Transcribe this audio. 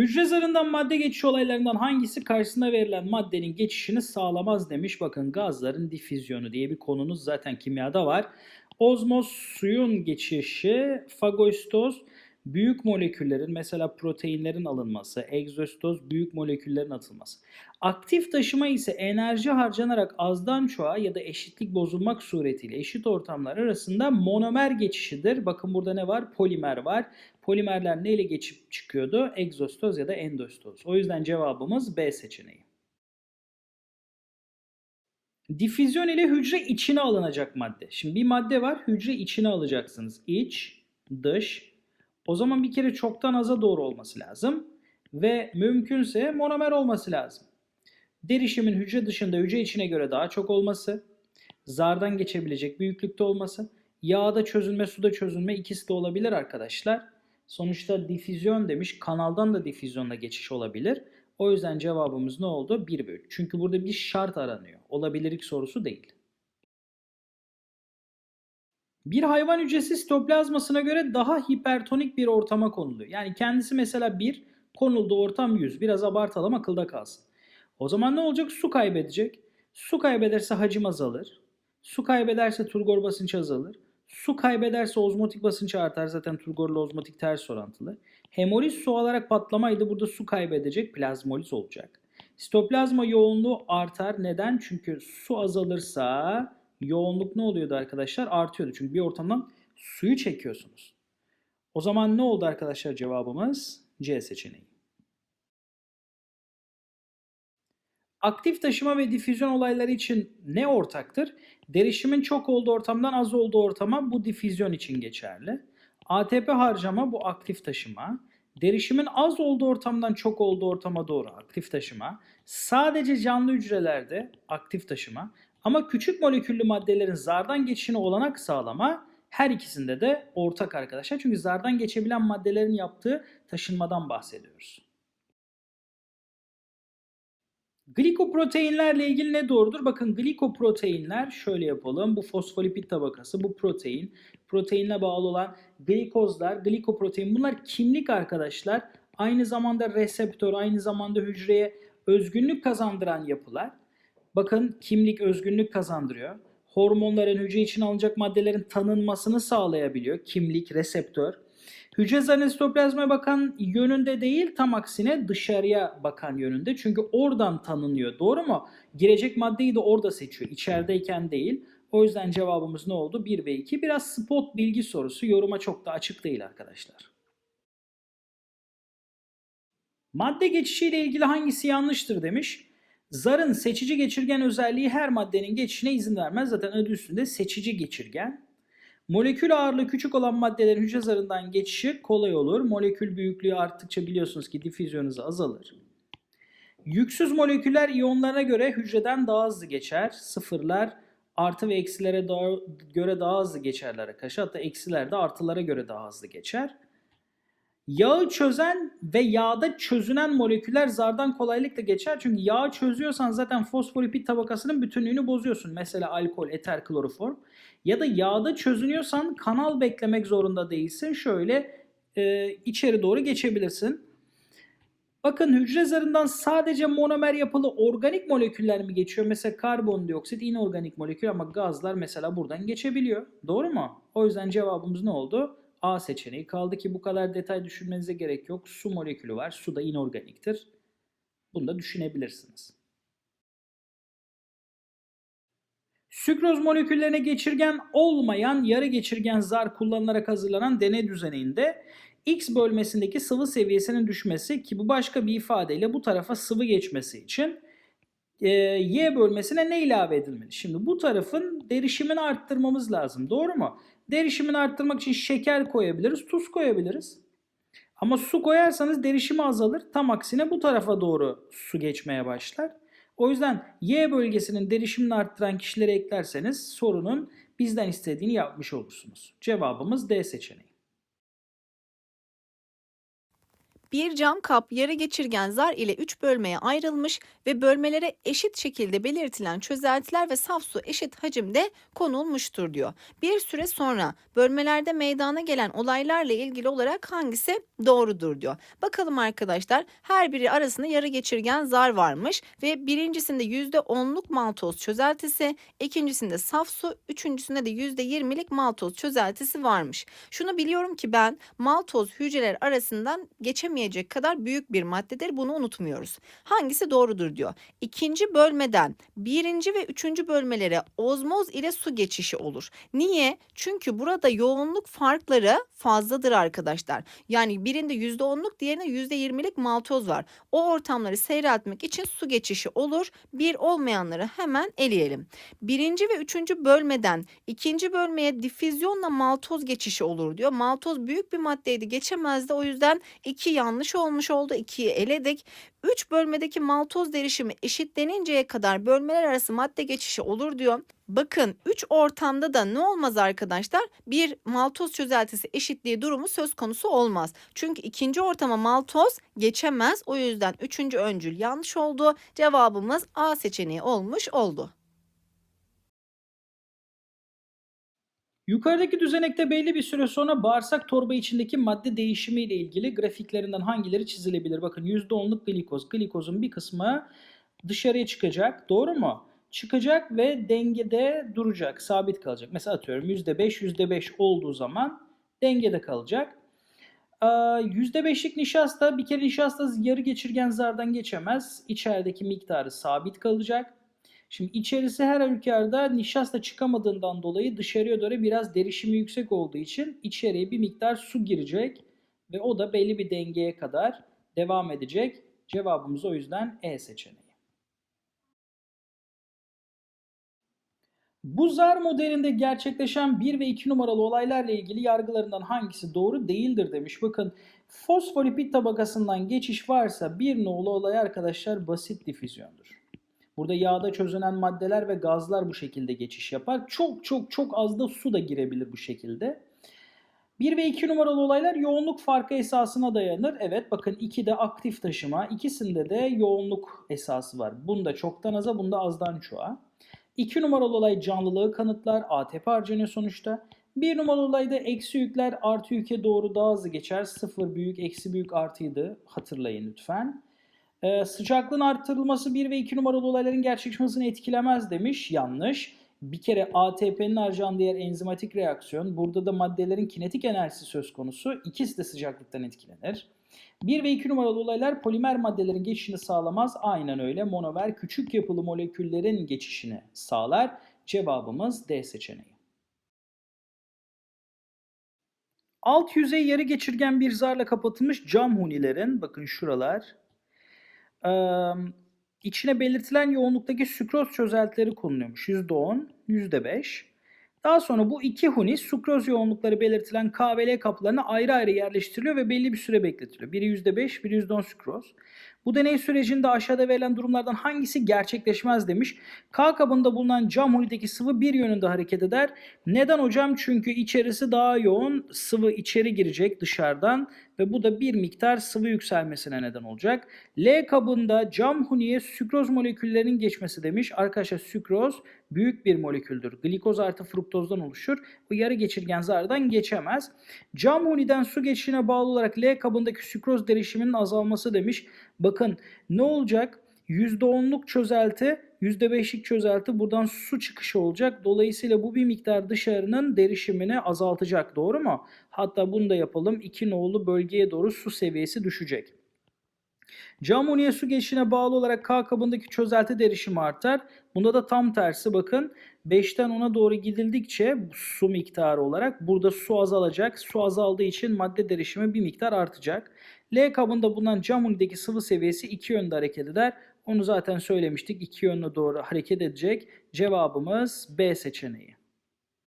Hücre zarından madde geçişi olaylarından hangisi karşısına verilen maddenin geçişini sağlamaz demiş. Bakın gazların difüzyonu diye bir konunuz zaten kimyada var. Ozmoz suyun geçişi, fagostoz büyük moleküllerin mesela proteinlerin alınması, egzostoz büyük moleküllerin atılması. Aktif taşıma ise enerji harcanarak azdan çoğa ya da eşitlik bozulmak suretiyle eşit ortamlar arasında monomer geçişidir. Bakın burada ne var? Polimer var. Polimerler neyle geçip çıkıyordu? Egzostoz ya da endostoz. O yüzden cevabımız B seçeneği. Difüzyon ile hücre içine alınacak madde. Şimdi bir madde var, hücre içine alacaksınız. İç, dış. O zaman bir kere çoktan aza doğru olması lazım. Ve mümkünse monomer olması lazım. Derişimin hücre dışında hücre içine göre daha çok olması, zardan geçebilecek büyüklükte olması, yağda çözülme, suda çözülme ikisi de olabilir arkadaşlar. Sonuçta difüzyon demiş, kanaldan da difüzyonla geçiş olabilir. O yüzden cevabımız ne oldu? 1 bölü. Çünkü burada bir şart aranıyor. Olabilirlik sorusu değil. Bir hayvan hücresi sitoplazmasına göre daha hipertonik bir ortama konuluyor. Yani kendisi mesela 1, konuldu ortam 100. Biraz abartalım akılda kalsın. O zaman ne olacak? Su kaybedecek. Su kaybederse hacim azalır. Su kaybederse turgor basınç azalır. Su kaybederse ozmotik basınç artar. Zaten turgorla ozmotik ters orantılı. Hemoliz su alarak patlamaydı. Burada su kaybedecek. Plazmoliz olacak. Sitoplazma yoğunluğu artar. Neden? Çünkü su azalırsa yoğunluk ne oluyordu arkadaşlar? Artıyordu. Çünkü bir ortamdan suyu çekiyorsunuz. O zaman ne oldu arkadaşlar cevabımız? C seçeneği. Aktif taşıma ve difüzyon olayları için ne ortaktır? Derişimin çok olduğu ortamdan az olduğu ortama bu difüzyon için geçerli. ATP harcama bu aktif taşıma. Derişimin az olduğu ortamdan çok olduğu ortama doğru aktif taşıma. Sadece canlı hücrelerde aktif taşıma. Ama küçük moleküllü maddelerin zardan geçişine olanak sağlama her ikisinde de ortak arkadaşlar. Çünkü zardan geçebilen maddelerin yaptığı taşınmadan bahsediyoruz. Glikoproteinlerle ilgili ne doğrudur? Bakın glikoproteinler şöyle yapalım. Bu fosfolipid tabakası, bu protein. Proteinle bağlı olan glikozlar, glikoprotein bunlar kimlik arkadaşlar. Aynı zamanda reseptör, aynı zamanda hücreye özgünlük kazandıran yapılar. Bakın kimlik özgünlük kazandırıyor. Hormonların hücre için alınacak maddelerin tanınmasını sağlayabiliyor. Kimlik, reseptör. Hücre zarına sitoplazmaya bakan yönünde değil tam aksine dışarıya bakan yönünde. Çünkü oradan tanınıyor. Doğru mu? Girecek maddeyi de orada seçiyor. İçerideyken değil. O yüzden cevabımız ne oldu? 1 ve 2. Biraz spot bilgi sorusu. Yoruma çok da açık değil arkadaşlar. Madde geçişiyle ilgili hangisi yanlıştır demiş. Zarın seçici geçirgen özelliği her maddenin geçişine izin vermez. Zaten adı üstünde seçici geçirgen. Molekül ağırlığı küçük olan maddelerin hücre zarından geçişi kolay olur. Molekül büyüklüğü arttıkça biliyorsunuz ki difüzyon hızı azalır. Yüksüz moleküller iyonlarına göre hücreden daha hızlı geçer. Sıfırlar artı ve eksilere daha, göre daha hızlı geçerler arkadaşlar. Hatta eksiler de artılara göre daha hızlı geçer. Yağı çözen ve yağda çözünen moleküller zardan kolaylıkla geçer. Çünkü yağı çözüyorsan zaten fosfolipid tabakasının bütünlüğünü bozuyorsun. Mesela alkol, eter, kloroform. Ya da yağda çözünüyorsan kanal beklemek zorunda değilsin. Şöyle e, içeri doğru geçebilirsin. Bakın hücre zarından sadece monomer yapılı organik moleküller mi geçiyor? Mesela karbondioksit inorganik molekül ama gazlar mesela buradan geçebiliyor. Doğru mu? O yüzden cevabımız ne oldu? A seçeneği. Kaldı ki bu kadar detay düşünmenize gerek yok. Su molekülü var. Su da inorganiktir. Bunu da düşünebilirsiniz. Sükroz moleküllerine geçirgen olmayan yarı geçirgen zar kullanılarak hazırlanan deney düzeninde X bölmesindeki sıvı seviyesinin düşmesi ki bu başka bir ifadeyle bu tarafa sıvı geçmesi için e, Y bölmesine ne ilave edilmeli? Şimdi bu tarafın derişimini arttırmamız lazım. Doğru mu? Derişimini arttırmak için şeker koyabiliriz, tuz koyabiliriz. Ama su koyarsanız derişimi azalır. Tam aksine bu tarafa doğru su geçmeye başlar. O yüzden Y bölgesinin derişimini arttıran kişileri eklerseniz sorunun bizden istediğini yapmış olursunuz. Cevabımız D seçeneği. Bir cam kap yarı geçirgen zar ile 3 bölmeye ayrılmış ve bölmelere eşit şekilde belirtilen çözeltiler ve saf su eşit hacimde konulmuştur diyor. Bir süre sonra bölmelerde meydana gelen olaylarla ilgili olarak hangisi doğrudur diyor. Bakalım arkadaşlar her biri arasında yarı geçirgen zar varmış ve birincisinde %10'luk maltoz çözeltisi, ikincisinde saf su, üçüncüsünde de %20'lik maltoz çözeltisi varmış. Şunu biliyorum ki ben maltoz hücreler arasından geçemeyecek kadar büyük bir maddedir. Bunu unutmuyoruz. Hangisi doğrudur diyor. İkinci bölmeden birinci ve üçüncü bölmelere ozmoz ile su geçişi olur. Niye? Çünkü burada yoğunluk farkları fazladır arkadaşlar. Yani birinde %10'luk diğerinde %20'lik maltoz var. O ortamları seyreltmek için su geçişi olur. Bir olmayanları hemen eleyelim. Birinci ve üçüncü bölmeden ikinci bölmeye difüzyonla maltoz geçişi olur diyor. Maltoz büyük bir maddeydi geçemezdi o yüzden iki yanlış olmuş oldu. İkiyi eledik. Üç bölmedeki maltoz derişimi eşitleninceye kadar bölmeler arası madde geçişi olur diyor. Bakın 3 ortamda da ne olmaz arkadaşlar? Bir maltoz çözeltisi eşitliği durumu söz konusu olmaz. Çünkü ikinci ortama maltoz geçemez. O yüzden üçüncü öncül yanlış oldu. Cevabımız A seçeneği olmuş oldu. Yukarıdaki düzenekte belli bir süre sonra bağırsak torba içindeki madde değişimi ile ilgili grafiklerinden hangileri çizilebilir? Bakın %10'luk glikoz. Glikozun bir kısmı dışarıya çıkacak. Doğru mu? Çıkacak ve dengede duracak, sabit kalacak. Mesela atıyorum %5, %5 olduğu zaman dengede kalacak. Ee, %5'lik nişasta bir kere nişasta yarı geçirgen zardan geçemez. İçerideki miktarı sabit kalacak. Şimdi içerisi her halükarda nişasta çıkamadığından dolayı dışarıya doğru biraz derişimi yüksek olduğu için içeriye bir miktar su girecek ve o da belli bir dengeye kadar devam edecek. Cevabımız o yüzden E seçeneği. Bu zar modelinde gerçekleşen 1 ve 2 numaralı olaylarla ilgili yargılarından hangisi doğru değildir demiş. Bakın fosfolipid tabakasından geçiş varsa bir nolu olay arkadaşlar basit difüzyondur. Burada yağda çözünen maddeler ve gazlar bu şekilde geçiş yapar. Çok çok çok az da su da girebilir bu şekilde. 1 ve 2 numaralı olaylar yoğunluk farkı esasına dayanır. Evet bakın 2'de aktif taşıma, ikisinde de yoğunluk esası var. Bunda çoktan aza, bunda azdan çoğa. 2 numaralı olay canlılığı kanıtlar, ATP harcanıyor sonuçta. 1 numaralı olayda eksi yükler artı yüke doğru daha hızlı geçer. 0 büyük, eksi büyük artıydı. Hatırlayın lütfen. Ee, sıcaklığın artırılması 1 ve 2 numaralı olayların gerçekleşmesini etkilemez demiş. Yanlış. Bir kere ATP'nin harcandığı yer enzimatik reaksiyon. Burada da maddelerin kinetik enerjisi söz konusu. İkisi de sıcaklıktan etkilenir. 1 ve 2 numaralı olaylar polimer maddelerin geçişini sağlamaz. Aynen öyle. Monomer küçük yapılı moleküllerin geçişini sağlar. Cevabımız D seçeneği. Alt yüzey yarı geçirgen bir zarla kapatılmış cam hunilerin, bakın şuralar, ee, içine belirtilen yoğunluktaki sükroz çözeltileri konuluyormuş. %10, %5. Daha sonra bu iki huni sukroz yoğunlukları belirtilen K ve L kaplarına ayrı ayrı yerleştiriliyor ve belli bir süre bekletiliyor. Biri %5, biri %10 sükroz. Bu deney sürecinde aşağıda verilen durumlardan hangisi gerçekleşmez demiş. K kabında bulunan cam hunideki sıvı bir yönünde hareket eder. Neden hocam? Çünkü içerisi daha yoğun sıvı içeri girecek dışarıdan ve bu da bir miktar sıvı yükselmesine neden olacak. L kabında cam huniye sükroz moleküllerinin geçmesi demiş. Arkadaşlar sükroz büyük bir moleküldür. Glikoz artı fruktozdan oluşur. Bu yarı geçirgen zardan geçemez. Cam huniden su geçişine bağlı olarak L kabındaki sükroz derişiminin azalması demiş. Bakın ne olacak? %10'luk çözelti, %5'lik çözelti buradan su çıkışı olacak. Dolayısıyla bu bir miktar dışarının derişimini azaltacak. Doğru mu? Hatta bunu da yapalım. 2 nolu bölgeye doğru su seviyesi düşecek. Cam uniye su geçişine bağlı olarak K kabındaki çözelti derişimi artar. Bunda da tam tersi bakın 5'ten 10'a doğru gidildikçe su miktarı olarak burada su azalacak. Su azaldığı için madde derişimi bir miktar artacak. L kabında bulunan cam unideki sıvı seviyesi iki yönde hareket eder. Onu zaten söylemiştik. İki yönlü doğru hareket edecek. Cevabımız B seçeneği.